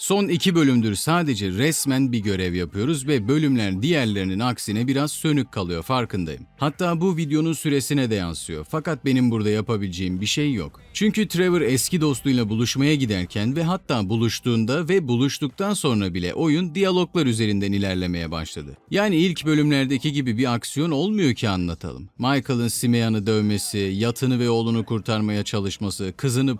Son iki bölümdür sadece resmen bir görev yapıyoruz ve bölümler diğerlerinin aksine biraz sönük kalıyor farkındayım. Hatta bu videonun süresine de yansıyor. Fakat benim burada yapabileceğim bir şey yok. Çünkü Trevor eski dostuyla buluşmaya giderken ve hatta buluştuğunda ve buluştuktan sonra bile oyun diyaloglar üzerinden ilerlemeye başladı. Yani ilk bölümlerdeki gibi bir aksiyon olmuyor ki anlatalım. Michael'ın Simeon'ı dövmesi, yatını ve oğlunu kurtarmaya çalışması, kızını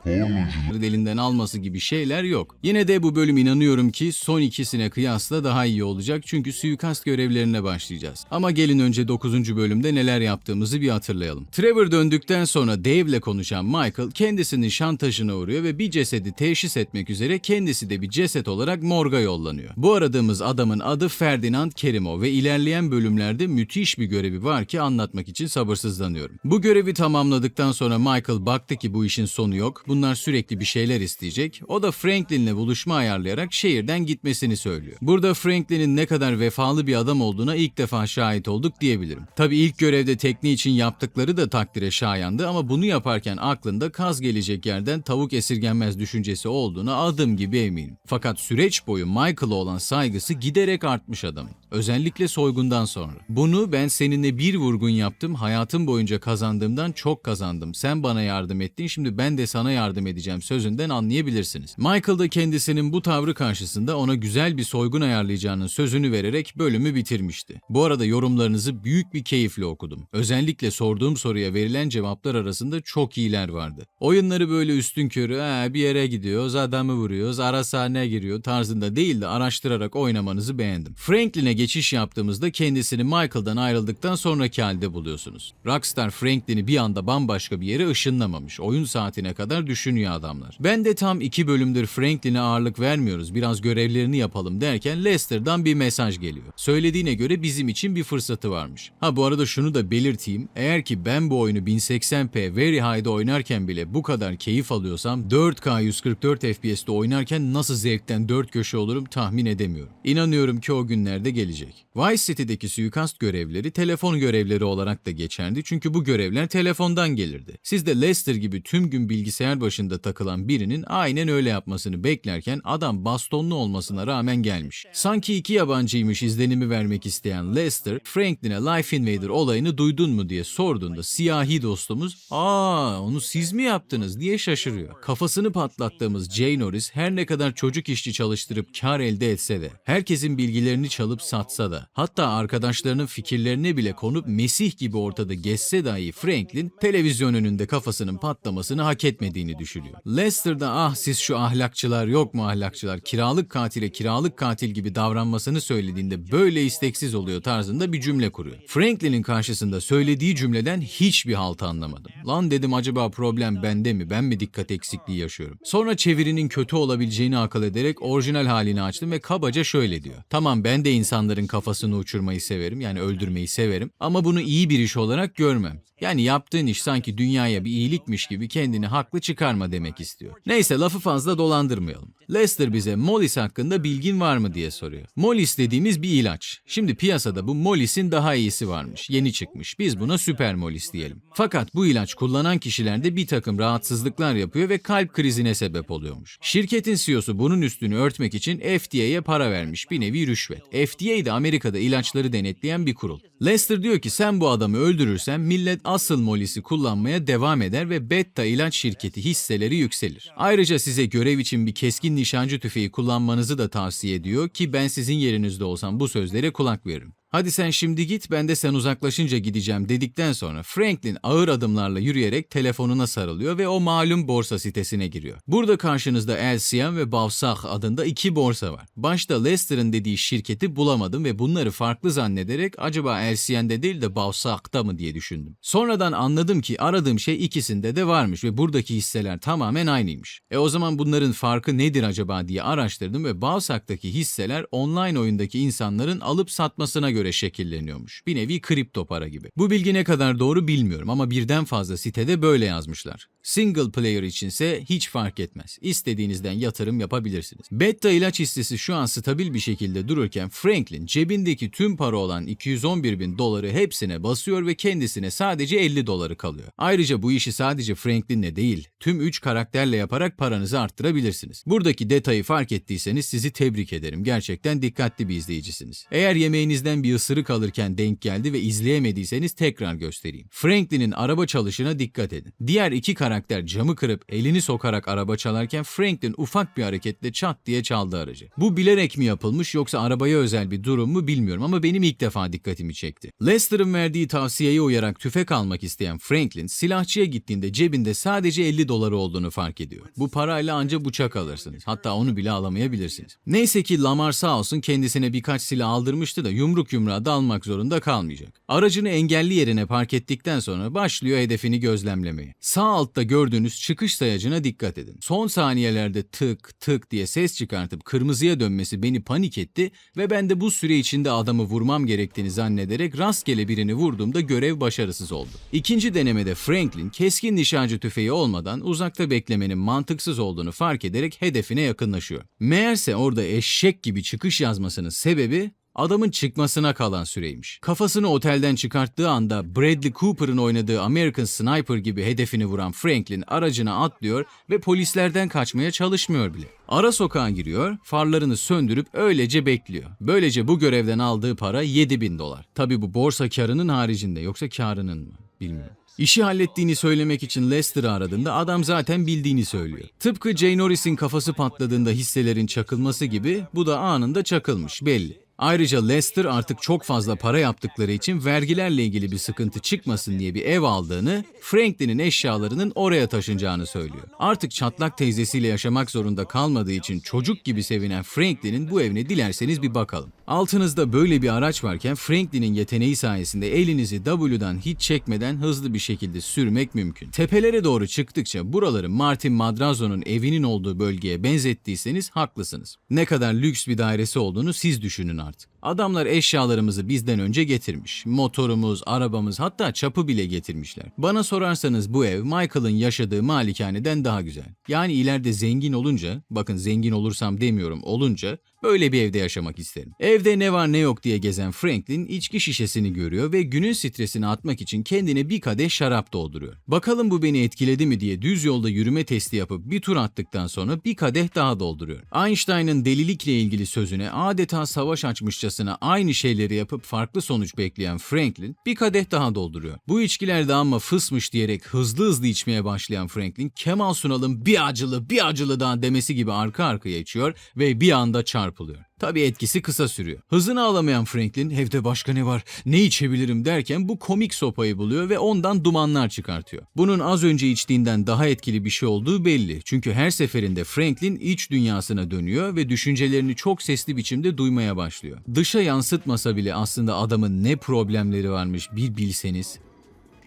elinden alması gibi şeyler yok. Yine de bu bölüm inanıyorum ki son ikisine kıyasla daha iyi olacak çünkü suikast görevlerine başlayacağız. Ama gelin önce 9. bölümde neler yaptığımızı bir hatırlayalım. Trevor döndükten sonra Dave'le konuşan Michael kendisinin şantajına uğruyor ve bir cesedi teşhis etmek üzere kendisi de bir ceset olarak morga yollanıyor. Bu aradığımız adamın adı Ferdinand Kerimov ve ilerleyen bölümlerde müthiş bir görevi var ki anlatmak için sabırsızlanıyorum. Bu görevi tamamladıktan sonra Michael baktı ki bu işin sonu yok. Bunlar sürekli bir şeyler isteyecek. O da Franklin'le buluşma ayarlayarak şehirden gitmesini söylüyor. Burada Franklin'in ne kadar vefalı bir adam olduğuna ilk defa şahit olduk diyebilirim. Tabi ilk görevde tekne için yaptıkları da takdire şayandı ama bunu yaparken aklında kaz gelecek yerden tavuk esirgenmez düşüncesi olduğuna adım gibi eminim. Fakat süreç boyu Michael'a olan saygısı giderek artmış adamın. Özellikle soygundan sonra. Bunu ben seninle bir vurgun yaptım, hayatım boyunca kazandığımdan çok kazandım. Sen bana yardım ettin, şimdi ben de sana yardım edeceğim sözünden anlayabilirsiniz. Michael da kendisinin bu tavrı karşısında ona güzel bir soygun ayarlayacağının sözünü vererek bölümü bitirmişti. Bu arada yorumlarınızı büyük bir keyifle okudum. Özellikle sorduğum soruya verilen cevaplar arasında çok iyiler vardı. Oyunları böyle üstün körü "Ee, bir yere gidiyoruz, adamı vuruyoruz, ara sahne giriyor tarzında değil de araştırarak oynamanızı beğendim. Franklin'e geçiş yaptığımızda kendisini Michael'dan ayrıldıktan sonraki halde buluyorsunuz. Rockstar Franklin'i bir anda bambaşka bir yere ışınlamamış. Oyun saatine kadar düşünüyor adamlar. Ben de tam iki bölümdür Franklin'e ağırlık vermiyoruz, biraz görevlerini yapalım derken Lester'dan bir mesaj geliyor. Söylediğine göre bizim için bir fırsatı varmış. Ha bu arada şunu da belirteyim. Eğer ki ben bu oyunu 1080p Very High'da oynarken bile bu kadar keyif alıyorsam 4K 144 FPS'te oynarken nasıl zevkten dört köşe olurum tahmin edemiyorum. İnanıyorum ki o günlerde gelecek. Vice City'deki suikast görevleri telefon görevleri olarak da geçerdi çünkü bu görevler telefondan gelirdi. Siz de Lester gibi tüm gün bilgisayar başında takılan birinin aynen öyle yapmasını beklerken adam bastonlu olmasına rağmen gelmiş. Sanki iki yabancıymış izlenimi vermek isteyen Lester, Franklin'e Life Invader olayını duydun mu diye sorduğunda siyahi dostumuz ''Aa onu siz mi yaptınız?'' diye şaşırıyor. Kafasını patlattığımız Jay Norris her ne kadar çocuk işçi çalıştırıp kar elde etse de, herkesin bilgilerini çalıp satsa da, hatta arkadaşlarının fikirlerine bile konup Mesih gibi ortada gezse dahi Franklin, televizyon önünde kafasının patlamasını hak etmediğini düşünüyor. Lester da ah siz şu ahlakçılar yok mu ahlakçılar, kiralık katile kiralık katil gibi davranmasını söylediğinde böyle isteksiz oluyor tarzında bir cümle kuruyor. Franklin'in karşısında söylediği cümleden hiçbir halt anlamadım. Lan dedim acaba problem bende mi, ben mi dikkat eksikliği yaşıyorum? Sonra çevirinin kötü olabileceğini akıl ederek orijinal halini açtım ve kabaca şöyle diyor. Tamam ben de insanların kafasını uçurmayı severim yani öldürmeyi severim ama bunu iyi bir iş olarak görmem. Yani yaptığın iş sanki dünyaya bir iyilikmiş gibi kendini haklı çıkarma demek istiyor. Neyse lafı fazla dolandırmayalım. Lester bize Mollis hakkında bilgin var mı diye soruyor. Mollis dediğimiz bir ilaç. Şimdi piyasada bu Mollis'in daha iyisi varmış. Yeni çıkmış. Biz buna Süper Mollis diyelim. Fakat bu ilaç kullanan kişilerde bir takım rahatsızlıklar yapıyor ve kalp krizine sebep oluyormuş. Şirketin CEO'su bunun üstünü örtmek için FDA'ye para vermiş. Bir nevi rüşvet. FDA de Amerika'da ilaçları denetleyen bir kurul. Lester diyor ki sen bu adamı öldürürsen millet asıl molisi kullanmaya devam eder ve Betta ilaç şirketi hisseleri yükselir. Ayrıca size görev için bir keskin nişancı tüfeği kullanmanızı da tavsiye ediyor ki ben sizin yerinizde olsam bu sözlere kulak veririm. Hadi sen şimdi git ben de sen uzaklaşınca gideceğim dedikten sonra Franklin ağır adımlarla yürüyerek telefonuna sarılıyor ve o malum borsa sitesine giriyor. Burada karşınızda LCM ve Bavsah adında iki borsa var. Başta Lester'ın dediği şirketi bulamadım ve bunları farklı zannederek acaba LCM'de değil de Bavsah'ta mı diye düşündüm. Sonradan anladım ki aradığım şey ikisinde de varmış ve buradaki hisseler tamamen aynıymış. E o zaman bunların farkı nedir acaba diye araştırdım ve Bavsah'taki hisseler online oyundaki insanların alıp satmasına göre göre şekilleniyormuş. Bir nevi kripto para gibi. Bu bilgi ne kadar doğru bilmiyorum ama birden fazla sitede böyle yazmışlar. Single player içinse hiç fark etmez. İstediğinizden yatırım yapabilirsiniz. Beta ilaç hissesi şu an stabil bir şekilde dururken Franklin cebindeki tüm para olan 211 bin doları hepsine basıyor ve kendisine sadece 50 doları kalıyor. Ayrıca bu işi sadece Franklin'le değil, tüm 3 karakterle yaparak paranızı arttırabilirsiniz. Buradaki detayı fark ettiyseniz sizi tebrik ederim. Gerçekten dikkatli bir izleyicisiniz. Eğer yemeğinizden bir ısırık alırken denk geldi ve izleyemediyseniz tekrar göstereyim. Franklin'in araba çalışına dikkat edin. Diğer iki karakter camı kırıp elini sokarak araba çalarken Franklin ufak bir hareketle çat diye çaldı aracı. Bu bilerek mi yapılmış yoksa arabaya özel bir durum mu bilmiyorum ama benim ilk defa dikkatimi çekti. Lester'ın verdiği tavsiyeye uyarak tüfek almak isteyen Franklin silahçıya gittiğinde cebinde sadece 50 doları olduğunu fark ediyor. Bu parayla anca bıçak alırsınız. Hatta onu bile alamayabilirsiniz. Neyse ki Lamar sağ olsun kendisine birkaç silah aldırmıştı da yumruk yumruğa dalmak zorunda kalmayacak. Aracını engelli yerine park ettikten sonra başlıyor hedefini gözlemlemeye. Sağ altta gördüğünüz çıkış sayacına dikkat edin. Son saniyelerde tık tık diye ses çıkartıp kırmızıya dönmesi beni panik etti ve ben de bu süre içinde adamı vurmam gerektiğini zannederek rastgele birini vurduğumda görev başarısız oldu. İkinci denemede Franklin keskin nişancı tüfeği olmadan uzakta beklemenin mantıksız olduğunu fark ederek hedefine yakınlaşıyor. Meğerse orada eşek gibi çıkış yazmasının sebebi Adamın çıkmasına kalan süreymiş. Kafasını otelden çıkarttığı anda Bradley Cooper'ın oynadığı American Sniper gibi hedefini vuran Franklin aracına atlıyor ve polislerden kaçmaya çalışmıyor bile. Ara sokağa giriyor, farlarını söndürüp öylece bekliyor. Böylece bu görevden aldığı para 7000 dolar. Tabi bu borsa karının haricinde yoksa karının mı? Bilmiyorum. İşi hallettiğini söylemek için Lester'ı aradığında adam zaten bildiğini söylüyor. Tıpkı Jay Norris'in kafası patladığında hisselerin çakılması gibi bu da anında çakılmış belli. Ayrıca Lester artık çok fazla para yaptıkları için vergilerle ilgili bir sıkıntı çıkmasın diye bir ev aldığını, Franklin'in eşyalarının oraya taşınacağını söylüyor. Artık çatlak teyzesiyle yaşamak zorunda kalmadığı için çocuk gibi sevinen Franklin'in bu evine dilerseniz bir bakalım. Altınızda böyle bir araç varken Franklin'in yeteneği sayesinde elinizi W'dan hiç çekmeden hızlı bir şekilde sürmek mümkün. Tepelere doğru çıktıkça buraları Martin Madrazo'nun evinin olduğu bölgeye benzettiyseniz haklısınız. Ne kadar lüks bir dairesi olduğunu siz düşünün artık. марте. Adamlar eşyalarımızı bizden önce getirmiş. Motorumuz, arabamız hatta çapı bile getirmişler. Bana sorarsanız bu ev Michael'ın yaşadığı malikaneden daha güzel. Yani ileride zengin olunca, bakın zengin olursam demiyorum olunca böyle bir evde yaşamak isterim. Evde ne var ne yok diye gezen Franklin içki şişesini görüyor ve günün stresini atmak için kendine bir kadeh şarap dolduruyor. Bakalım bu beni etkiledi mi diye düz yolda yürüme testi yapıp bir tur attıktan sonra bir kadeh daha dolduruyor. Einstein'ın delilikle ilgili sözüne adeta savaş açmışçasına aynı şeyleri yapıp farklı sonuç bekleyen Franklin bir kadeh daha dolduruyor. Bu içkiler de ama fısmış diyerek hızlı hızlı içmeye başlayan Franklin Kemal Sunal'ın bir acılı bir acılı daha demesi gibi arka arkaya içiyor ve bir anda çarpılıyor. Tabii etkisi kısa sürüyor. Hızını alamayan Franklin evde başka ne var ne içebilirim derken bu komik sopayı buluyor ve ondan dumanlar çıkartıyor. Bunun az önce içtiğinden daha etkili bir şey olduğu belli. Çünkü her seferinde Franklin iç dünyasına dönüyor ve düşüncelerini çok sesli biçimde duymaya başlıyor. Dışa yansıtmasa bile aslında adamın ne problemleri varmış bir bilseniz.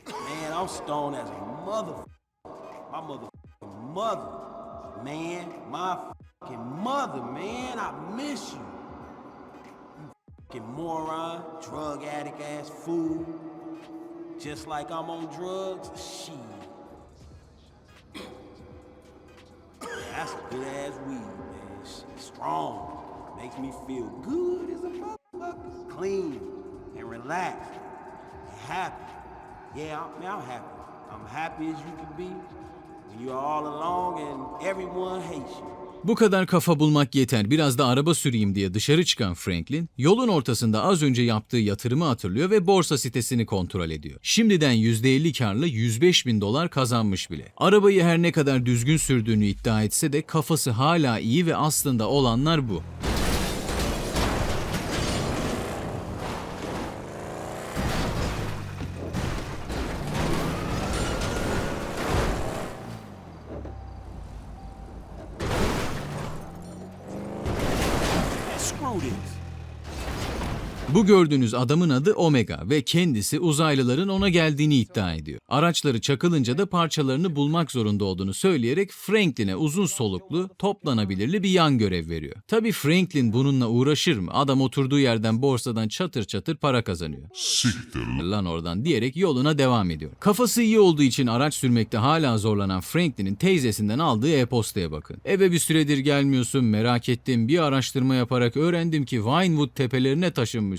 Man, I'm stoned as a mother. My motherfucking mother. Man, my mother, man. I miss you. You fucking moron, drug addict ass fool. Just like I'm on drugs. Shit. That's good ass weed, man. Shit, strong. Makes me feel good as a motherfucker. Clean and relaxed and happy. Yeah, I'm, man, I'm happy. I'm happy as you can be when you're all alone and everyone hates you. Bu kadar kafa bulmak yeter biraz da araba süreyim diye dışarı çıkan Franklin, yolun ortasında az önce yaptığı yatırımı hatırlıyor ve borsa sitesini kontrol ediyor. Şimdiden %50 karla 105 bin dolar kazanmış bile. Arabayı her ne kadar düzgün sürdüğünü iddia etse de kafası hala iyi ve aslında olanlar bu. Bu gördüğünüz adamın adı Omega ve kendisi uzaylıların ona geldiğini iddia ediyor. Araçları çakılınca da parçalarını bulmak zorunda olduğunu söyleyerek Franklin'e uzun soluklu, toplanabilirli bir yan görev veriyor. Tabii Franklin bununla uğraşır mı? Adam oturduğu yerden borsadan çatır çatır para kazanıyor. lan oradan diyerek yoluna devam ediyor. Kafası iyi olduğu için araç sürmekte hala zorlanan Franklin'in teyzesinden aldığı e-postaya bakın. Eve bir süredir gelmiyorsun merak ettim bir araştırma yaparak öğrendim ki Vinewood tepelerine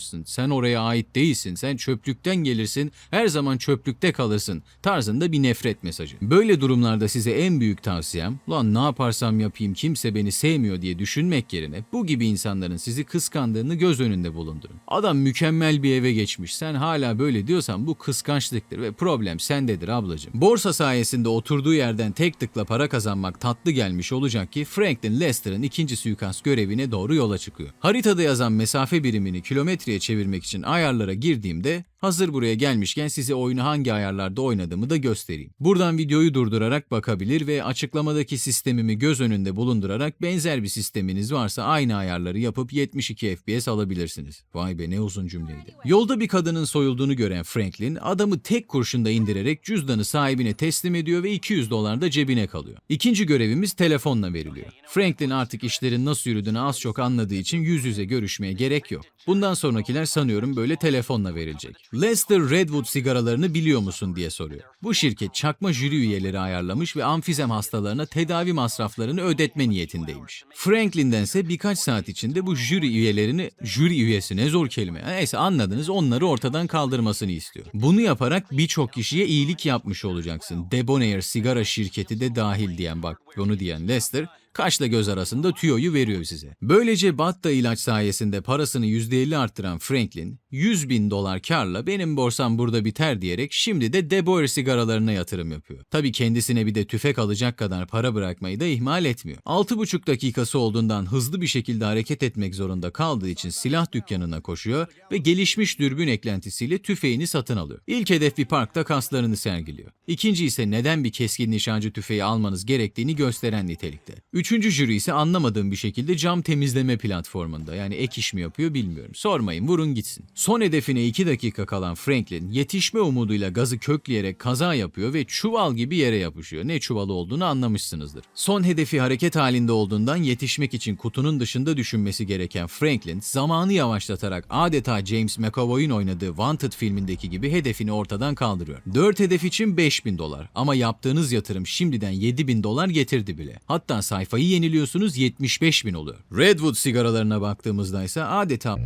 taşınmışsın. Sen oraya ait değilsin sen çöplükten gelirsin her zaman çöplükte kalırsın tarzında bir nefret mesajı. Böyle durumlarda size en büyük tavsiyem lan ne yaparsam yapayım kimse beni sevmiyor diye düşünmek yerine bu gibi insanların sizi kıskandığını göz önünde bulundurun. Adam mükemmel bir eve geçmiş sen hala böyle diyorsan bu kıskançlıktır ve problem sendedir ablacığım. Borsa sayesinde oturduğu yerden tek tıkla para kazanmak tatlı gelmiş olacak ki Franklin Lester'ın ikinci suikast görevine doğru yola çıkıyor. Haritada yazan mesafe birimini kilometreye çevirmek için ayarlara girdiğimde Hazır buraya gelmişken size oyunu hangi ayarlarda oynadığımı da göstereyim. Buradan videoyu durdurarak bakabilir ve açıklamadaki sistemimi göz önünde bulundurarak benzer bir sisteminiz varsa aynı ayarları yapıp 72 FPS alabilirsiniz. Vay be ne uzun cümleydi. Yolda bir kadının soyulduğunu gören Franklin adamı tek kurşunda indirerek cüzdanı sahibine teslim ediyor ve 200 dolar da cebine kalıyor. İkinci görevimiz telefonla veriliyor. Franklin artık işlerin nasıl yürüdüğünü az çok anladığı için yüz yüze görüşmeye gerek yok. Bundan sonrakiler sanıyorum böyle telefonla verilecek. Lester Redwood sigaralarını biliyor musun diye soruyor. Bu şirket çakma jüri üyeleri ayarlamış ve amfizem hastalarına tedavi masraflarını ödetme niyetindeymiş. Franklin'dense birkaç saat içinde bu jüri üyelerini, jüri üyesi ne zor kelime, neyse anladınız onları ortadan kaldırmasını istiyor. Bunu yaparak birçok kişiye iyilik yapmış olacaksın. Debonair sigara şirketi de dahil diyen bak bunu diyen Lester kaşla göz arasında tüyoyu veriyor size. Böylece Batta ilaç sayesinde parasını %50 arttıran Franklin, 100 bin dolar karla benim borsam burada biter diyerek şimdi de De Boer sigaralarına yatırım yapıyor. Tabi kendisine bir de tüfek alacak kadar para bırakmayı da ihmal etmiyor. 6,5 dakikası olduğundan hızlı bir şekilde hareket etmek zorunda kaldığı için silah dükkanına koşuyor ve gelişmiş dürbün eklentisiyle tüfeğini satın alıyor. İlk hedef bir parkta kaslarını sergiliyor. İkinci ise neden bir keskin nişancı tüfeği almanız gerektiğini gösteren nitelikte. Üçüncü jüri ise anlamadığım bir şekilde cam temizleme platformunda. Yani ek iş mi yapıyor bilmiyorum. Sormayın vurun gitsin. Son hedefine 2 dakika kalan Franklin yetişme umuduyla gazı kökleyerek kaza yapıyor ve çuval gibi yere yapışıyor. Ne çuvalı olduğunu anlamışsınızdır. Son hedefi hareket halinde olduğundan yetişmek için kutunun dışında düşünmesi gereken Franklin zamanı yavaşlatarak adeta James McAvoy'un oynadığı Wanted filmindeki gibi hedefini ortadan kaldırıyor. 4 hedef için 5000 dolar ama yaptığınız yatırım şimdiden 7000 dolar getirdi bile. Hatta sayfayı yeniliyorsunuz 75 bin oluyor. Redwood sigaralarına baktığımızda ise adeta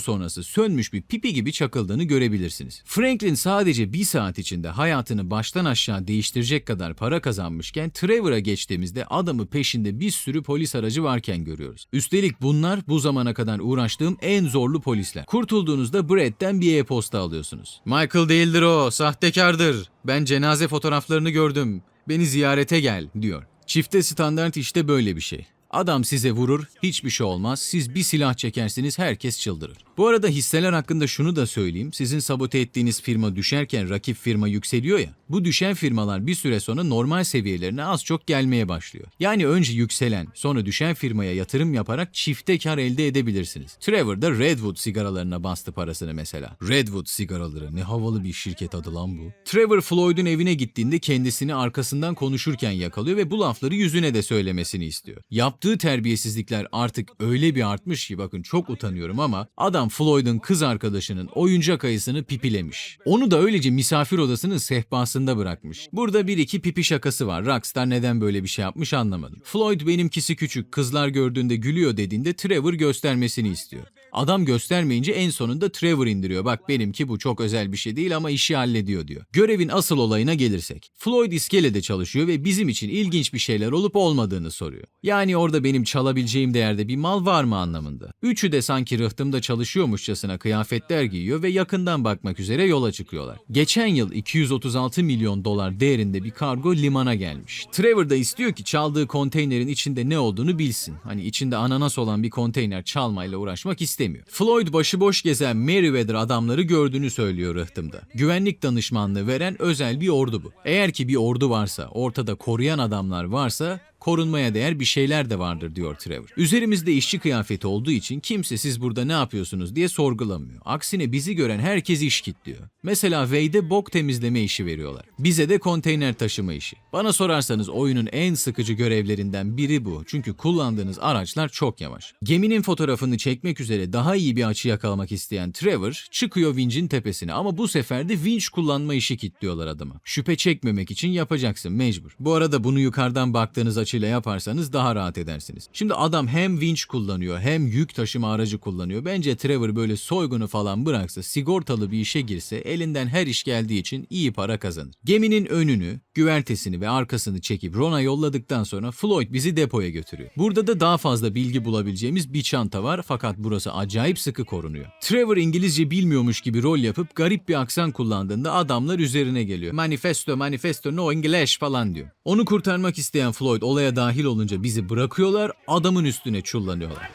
sonrası sönmüş bir pipi gibi çakıldığını görebilirsiniz. Franklin sadece bir saat içinde hayatını baştan aşağı değiştirecek kadar para kazanmışken Trevor'a geçtiğimizde adamı peşinde bir sürü polis aracı varken görüyoruz. Üstelik bunlar bu zamana kadar uğraştığım en zorlu polisler. Kurtulduğunuzda Brett'ten bir e-posta alıyorsunuz. Michael değildir o, sahtekardır. Ben cenaze fotoğraflarını gördüm. Beni ziyarete gel diyor. Çifte standart işte böyle bir şey. Adam size vurur, hiçbir şey olmaz. Siz bir silah çekersiniz, herkes çıldırır. Bu arada hisseler hakkında şunu da söyleyeyim. Sizin sabote ettiğiniz firma düşerken rakip firma yükseliyor ya. Bu düşen firmalar bir süre sonra normal seviyelerine az çok gelmeye başlıyor. Yani önce yükselen, sonra düşen firmaya yatırım yaparak çifte kar elde edebilirsiniz. Trevor da Redwood sigaralarına bastı parasını mesela. Redwood sigaraları ne havalı bir şirket adı lan bu. Trevor Floyd'un evine gittiğinde kendisini arkasından konuşurken yakalıyor ve bu lafları yüzüne de söylemesini istiyor. Yaptığı terbiyesizlikler artık öyle bir artmış ki bakın çok utanıyorum ama adam Floyd'un kız arkadaşının oyuncak ayısını pipilemiş. Onu da öylece misafir odasının sehpasında bırakmış. Burada bir iki pipi şakası var. Rockstar neden böyle bir şey yapmış anlamadım. Floyd benimkisi küçük kızlar gördüğünde gülüyor dediğinde Trevor göstermesini istiyor. Adam göstermeyince en sonunda Trevor indiriyor. Bak benimki bu çok özel bir şey değil ama işi hallediyor diyor. Görevin asıl olayına gelirsek. Floyd iskelede çalışıyor ve bizim için ilginç bir şeyler olup olmadığını soruyor. Yani orada benim çalabileceğim değerde bir mal var mı anlamında. Üçü de sanki rıhtımda çalışıyormuşçasına kıyafetler giyiyor ve yakından bakmak üzere yola çıkıyorlar. Geçen yıl 236 milyon dolar değerinde bir kargo limana gelmiş. Trevor da istiyor ki çaldığı konteynerin içinde ne olduğunu bilsin. Hani içinde ananas olan bir konteyner çalmayla uğraşmak istemiyor. Floyd başıboş gezen Meriwether adamları gördüğünü söylüyor rıhtımda. Güvenlik danışmanlığı veren özel bir ordu bu. Eğer ki bir ordu varsa, ortada koruyan adamlar varsa korunmaya değer bir şeyler de vardır diyor Trevor. Üzerimizde işçi kıyafeti olduğu için kimse siz burada ne yapıyorsunuz diye sorgulamıyor. Aksine bizi gören herkes iş kitliyor. Mesela Wade'e bok temizleme işi veriyorlar. Bize de konteyner taşıma işi. Bana sorarsanız oyunun en sıkıcı görevlerinden biri bu. Çünkü kullandığınız araçlar çok yavaş. Geminin fotoğrafını çekmek üzere daha iyi bir açı yakalamak isteyen Trevor çıkıyor vincin tepesine ama bu sefer de vinç kullanma işi kitliyorlar adama. Şüphe çekmemek için yapacaksın mecbur. Bu arada bunu yukarıdan baktığınız açıyla yaparsanız daha rahat edersiniz. Şimdi adam hem vinç kullanıyor hem yük taşıma aracı kullanıyor. Bence Trevor böyle soygunu falan bıraksa sigortalı bir işe girse elinden her iş geldiği için iyi para kazanır. Geminin önünü, güvertesini ve arkasını çekip Ron'a yolladıktan sonra Floyd bizi depoya götürüyor. Burada da daha fazla bilgi bulabileceğimiz bir çanta var fakat burası acayip sıkı korunuyor. Trevor İngilizce bilmiyormuş gibi rol yapıp garip bir aksan kullandığında adamlar üzerine geliyor. Manifesto, manifesto, no English falan diyor. Onu kurtarmak isteyen Floyd olaya dahil olunca bizi bırakıyorlar, adamın üstüne çullanıyorlar.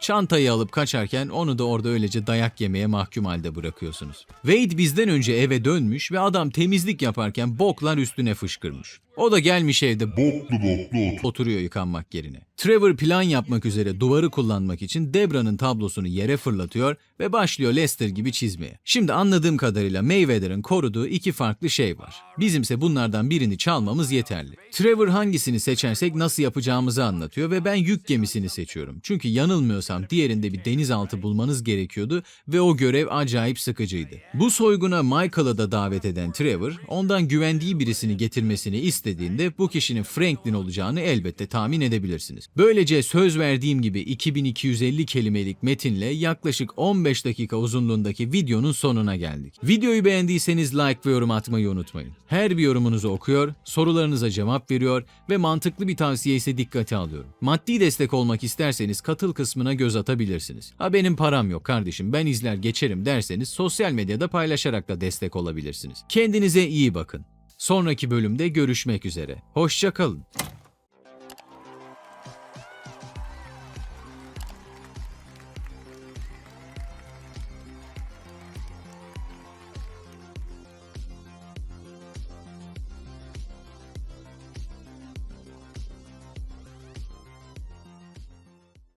Çantayı alıp kaçarken onu da orada öylece dayak yemeye mahkum halde bırakıyorsunuz. Wade bizden önce eve dönmüş ve adam temizlik yaparken boklar üstüne fışkırmış. O da gelmiş evde Boklu boklu otur. oturuyor yıkanmak yerine. Trevor plan yapmak üzere duvarı kullanmak için Debra'nın tablosunu yere fırlatıyor ve başlıyor Lester gibi çizmeye. Şimdi anladığım kadarıyla Mayweather'ın koruduğu iki farklı şey var. Bizimse bunlardan birini çalmamız yeterli. Trevor hangisini seçersek nasıl yapacağımızı anlatıyor ve ben yük gemisini seçiyorum. Çünkü yanılmıyorsam diğerinde bir denizaltı bulmanız gerekiyordu ve o görev acayip sıkıcıydı. Bu soyguna Michael'ı da davet eden Trevor, ondan güvendiği birisini getirmesini istediğinde bu kişinin Franklin olacağını elbette tahmin edebilirsiniz. Böylece söz verdiğim gibi 2250 kelimelik metinle yaklaşık 15 dakika uzunluğundaki videonun sonuna geldik. Videoyu beğendiyseniz like ve yorum atmayı unutmayın. Her bir yorumunuzu okuyor, sorularınıza cevap veriyor ve mantıklı bir tavsiye ise dikkate alıyorum. Maddi destek olmak isterseniz katıl kısmına göz atabilirsiniz. Ha benim param yok kardeşim ben izler geçerim derseniz sosyal medyada paylaşarak da destek olabilirsiniz. Kendinize iyi bakın. Sonraki bölümde görüşmek üzere. Hoşça kalın.